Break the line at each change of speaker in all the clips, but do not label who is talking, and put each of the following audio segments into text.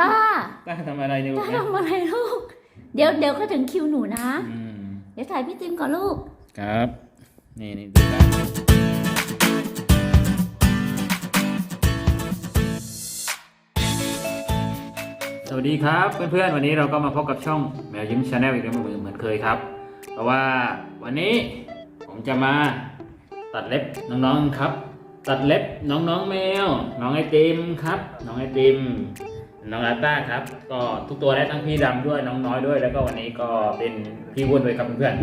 ตา
ต้าทำอะไรเนี่ยลู
ตาก
เนี่ย
ทำอะไรลูก เดี๋ยวเดี๋ยวก็ถึงคิวหนูนะ
อืม
เดี๋ยวถ่ายพี่ติมก่อนลูก
ครับ นี่นี่ดูต้าสวัสดีครับเพื่อนๆวันนี้เราก็มาพบกับช่องแมวยิ้มชาแนลอีกแล้วเหมือนเหมือนเคยครับ เพราะว่าวันนี้ผมจะมาตัดเล็บน้องๆครับ ตัดเล็บน้องๆแมว น้องไอติมครับ น้องไอติม น้องลาต้าครับ ก็ทุกตัวได้ทั้งพี่ดำด้วยน้องน้อยด้วย แล้วก็วันนี้ก็เป็นพี่วุ้นด้วยครับเพื่อน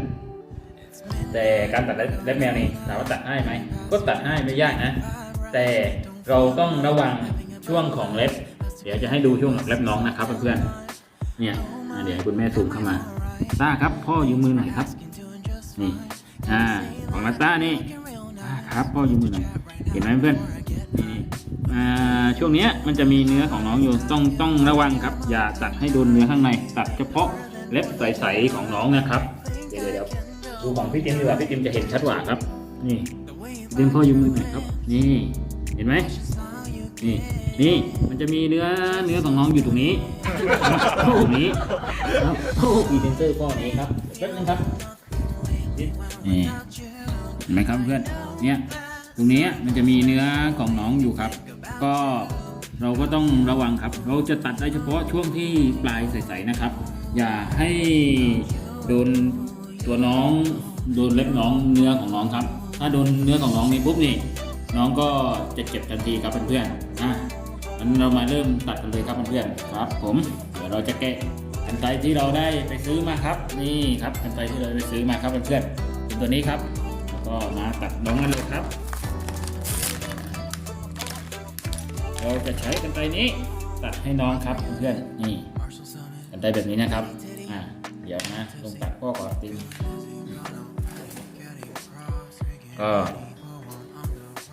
ๆแต่การตัดเล็บแมวนี่ถามว่าตัดง่ายไหมก็ตัดง่ายไม่ยากนะ แต่เราต้องระวังช่วงของเล็บ เดี๋ยวจะให้ดูช่วงของเล็บน้องนะครับเพื่อนๆเนี่ยเดี๋ยวให้คุณแม่ซูมเข้ามาต้าครับพ่อยืมมือหน่อยครับนี่อ่าของลาต้านี่ครับพ่อยืมมือหน่อยเห็นไหมเพื่อน ช่วงนี้มันจะมีเนื้อของน้องอยู่ต้องต้องระวังครับ อย่าตัดให้โดนเนื้อข้างใน ตัดเฉพาะเล็บใสๆของน้องนะครับ เดี๋ยวเดี๋ยวดูของพี่ติมดีกว่าพี่ติมจะเห็นชัดกว่าครับ นี่พี่ติมพ่อยืมมือหน่อยครับ นี่ เห็นไหมนี่นี่มันจะมีเนื้อเนื้อของน้องอยู่ตรงนี้ตรงนี้ครับโอ้มีเซนเซอร์ข้อนี้ครับแป๊บนึงครับนี่เห็นไหมครับเพื่อนเนี่ยตรงนี้มันจะมีเนื้อของน้องอยู่ครับ ก็เราก็ต้องระวังครับ เราจะตัดได้เฉพาะช่วงที่ปลายใสๆนะครับ อย่าให้โดนตัวน้องโดนเล็บน้องเนื้อของน้องครับ ถ้าโดนเนื้อของน้องนี่ปุ๊บนี่น้องก็จะเจ็บทันทีครับเพื่อนๆอะงั้นเรามาเริ่มตัดกันเลยครับเพื่อนๆครับ ผมเดี๋ยวเราจะแกะกันไกที่เราได้ไปซื้อมาครับ นี่ครับกันไกที่เราไปซื้อมาครับเพื่อนๆเป็นตัวนี้ครับ แล้วก็มาตัดน้องกันเลยครับ เราจะใช้กันไกรนี้ตัดให้น้องครับเพื่อนนี่กันไกรแบบนี้นะครับอ่าเดี๋ยวนะลงตัดพ่อก่อนติมก็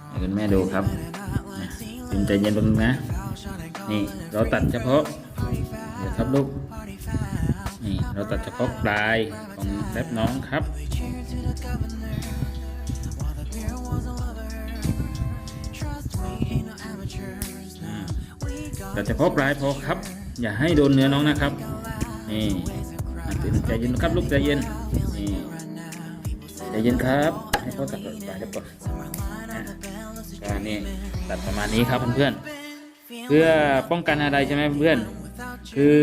ให้คุณแม่ดูครับอะติมใจเย็นตรงนึงนะ นี่เราตัดเฉพาะเดี๋ยวครับลูกนี่เราตัดเฉพาะปลายของเล็บน้องครับ แต่เฉพาะปลายพอครับ อย่าให้โดนเนื้อน้องนะครับ นี่ตื่นใจเย็นครับลูกใจเย็น นี่ใจเย็นครับ ให้เขาตัดปลายเดี๋ยวก่อนอะก็นี่ตัดประมาณนี้ครับเพื่อนๆ เพื่อป้องกันอะไรใช่ไหมเพื่อนคือ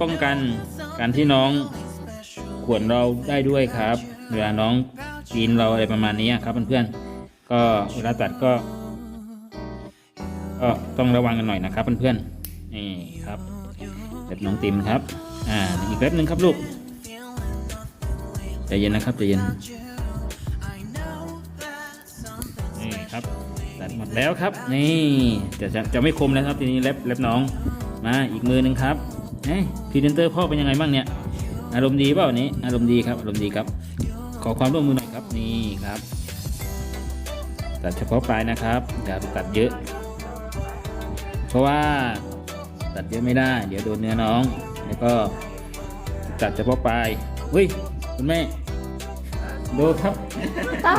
ป้องกันการที่น้องขวนเราได้ด้วยครับ เวลาน้องกินเราอะไรประมาณนี้ครับเพื่อนๆ ก็เวลาตัดก็ ก็ต้องระวังกันหน่อยนะครับเพื่อนๆนี่ครับเล็บน้องติมครับอ่าอีกเล็บหนึ่งครับลูกใจเย็นนะครับใจเย็นนี่ครับตัดหมดแล้วครับ นี่จะจะจะไม่คมแล้วครับทีนี้เล็บเล็บน้องมาอีกมือหนึ่งครับเฮ้ยพรีเซนเตอร์พ่อเป็นยังไงบ้างเนี่ยอารมณ์ดีเปล่าวันนี้อารมณ์ดีครับอารมณ์ดีครับ ขอความร่วมมือหน่อยครับนี่ครับ ตัดเฉพาะปลายนะครับอย่าตัดเยอะ ราะว่าตัดเยอะไม่ได้ เดี๋ยวโดนเนื้อน้อง แล้วก็ตัดเฉพาะปลายเฮ้ยคุณแม่ดูครับ
ตา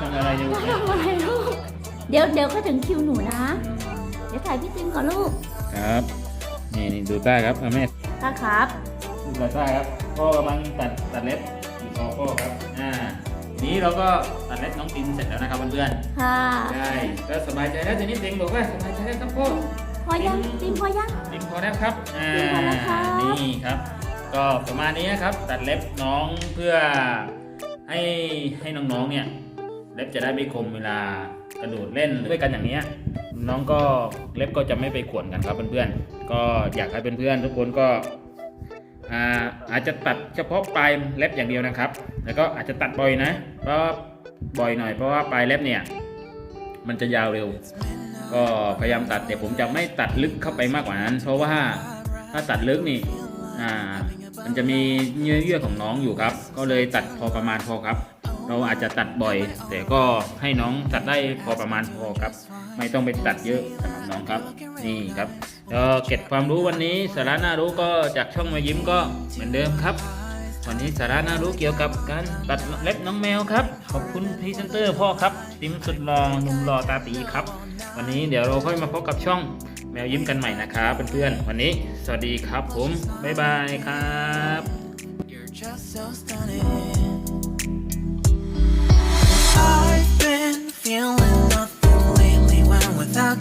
ทำอะไรอยู่
ตาทำอะไรลูกเดี๋ยวเดี๋ยวก็ถึงคิวหนูนะ เดี๋ยวถ่ายพี่ติมก่อนลูก
ครับนี่นี่ดูต้าครับเอาแม่
ตาครับ
ดูต้าครับพ่อกำลังตัดตัดเล็บอีกคอพ่อครับอ่า นี้เราก็ตัดเล็บน้องตินเสร็จแล้วนะครับเพื่อน
ค่ะ
ๆได้ก็สบายใจแล้วทีนี้ติงบอกว่าสบายใจแล้วครับพ่อ
พอยังติมพอยัง
ติงพอแล้วครับอ่า
ติงพอแล้วครับ
นี่ครับ ก็ประมาณนี้นะครับ ตัดเล็บน้องเพื่อให้ให้น้องๆ เนี่ย เล็บจะได้ไม่คมเวลากระโดดเล่นด้วยกันอย่างเนี้ย น้องก็เล็บก็จะไม่ไปข่วนกันครับเพื่อนๆ ก็อยากให้เพื่อนๆทุกคนก็ อาอาจจะตัดเฉพาะปลายเล็บอย่างเดียวนะครับ แล้วก็อาจจะตัดบ่อยนะ เพราะบ่อยหน่อยเพราะว่าปลายเล็บเนี่ยมันจะยาวเร็ว ก็พยายามตัดแต่ผมจะไม่ตัดลึกเข้าไปมากกว่านั้น เพราะว่าถ้าตัดลึกนี่อ่ามันจะมีเนื้อเยื่อของน้องอยู่ครับ ก็เลยตัดพอประมาณพอครับ เราอาจจะตัดบ่อย แต่ก็ให้น้องตัดได้พอประมาณพอครับ ไม่ต้องไปตัดเยอะสำหรับน้องครับ นี่ครับก็เก็บความรู้วันนี้สาระน่ารู้ก็จากช่องมายิ้มก็เหมือนเดิมครับ วันนี้สาระน่ารู้เกี่ยวกับการตัดเล็บน้องแมวครับ ขอบคุณพรีเซนเตอร์พ่อครับติมสุดหล่อหนุ่มรอตาตีครับ วันนี้เดี๋ยวเราค่อยมาพบกับช่องแมวยิ้มกันใหม่นะครับเพื่อนๆวันนี้ สวัสดีครับผมบ๊ายบายครับ